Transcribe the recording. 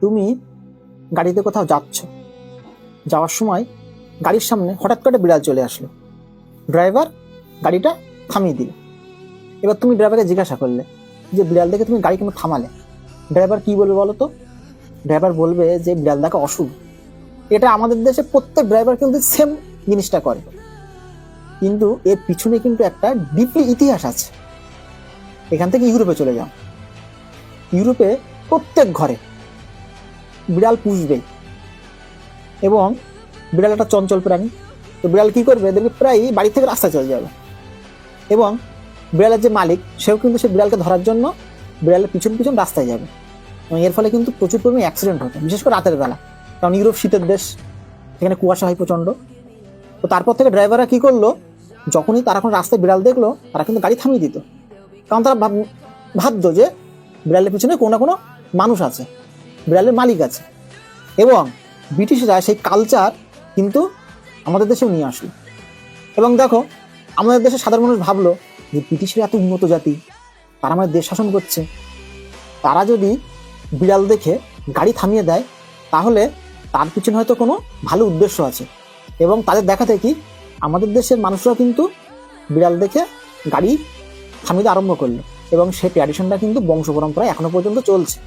তুমি গাড়িতে কোথাও যাচ্ছ। যাওয়ার সময় গাড়ির সামনে হঠাৎ করে বিড়াল চলে আসলো। ড্রাইভার গাড়িটা থামিয়ে দিল। এবার তুমি ড্রাইভারকে জিজ্ঞাসা করলে যে, বিড়াল দেখে তুমি গাড়ি কেন থামালে? ড্রাইভার কি বলবে বলো তো? ড্রাইভার বলবে যে, বিড়াল দেখা অশুভ। এটা আমাদের দেশে প্রত্যেক ড্রাইভার কিন্তু সেম জিনিসটা করে। কিন্তু এর পিছনে কিন্তু একটা ডিপলি ইতিহাস আছে। এখান থেকে ইউরোপে চলে যাও। ইউরোপে প্রত্যেক ঘরে বিড়াল পুষবে। এবং বিড়াল একটা চঞ্চল প্রাণী। তো বিড়াল কি করবে? দেখবে প্রায় বাড়ি থেকে রাস্তায় চলে যাবে। এবং বিড়ালের যে মালিক, সেও কিন্তু সে বিড়ালকে ধরার জন্য বিড়ালের পিছন পিছন রাস্তায় যাবে। এবং এর ফলে কিন্তু প্রচুর পরিমাণে অ্যাক্সিডেন্ট হতো বিশেষ করে রাতের বেলা। কারণ ইউরোপ শীতের দেশ, এখানে কুয়াশা হয় প্রচণ্ড। তো তারপর থেকে ড্রাইভাররা কী করল? যখনই তারা কোনো রাস্তায় বিড়াল দেখল, তারা কিন্তু গাড়ি থামিয়ে দিত। কারণ তারা ভাব- ভাবতো যে বিড়ালের পিছনে কোনো না কোনো মানুষ আছে। বিড়ালের মালিক আছে। এবং ব্রিটিশরা সেই কালচার কিন্তু আমাদের দেশেও নিয়ে আসলো। এবং দেখো, আমাদের দেশে সাধারণ মানুষ ভাবলো যে ব্রিটিশরা এত উন্নত জাতি, তারা আমাদের দেশ শাসন করছে। তারা যদি বিড়াল দেখে গাড়ি থামিয়ে দেয়, তাহলে তার পিছনে হয়তো কোনো ভালো উদ্দেশ্য আছে। এবং তাদের দেখা কি, আমাদের দেশের মানুষরাও কিন্তু বিড়াল দেখে গাড়ি থামিয়ে আরম্ভ করল। এবং সেই ট্র্যাডিশনটা কিন্তু বংশ পরম্পরায় এখনও পর্যন্ত চলছে।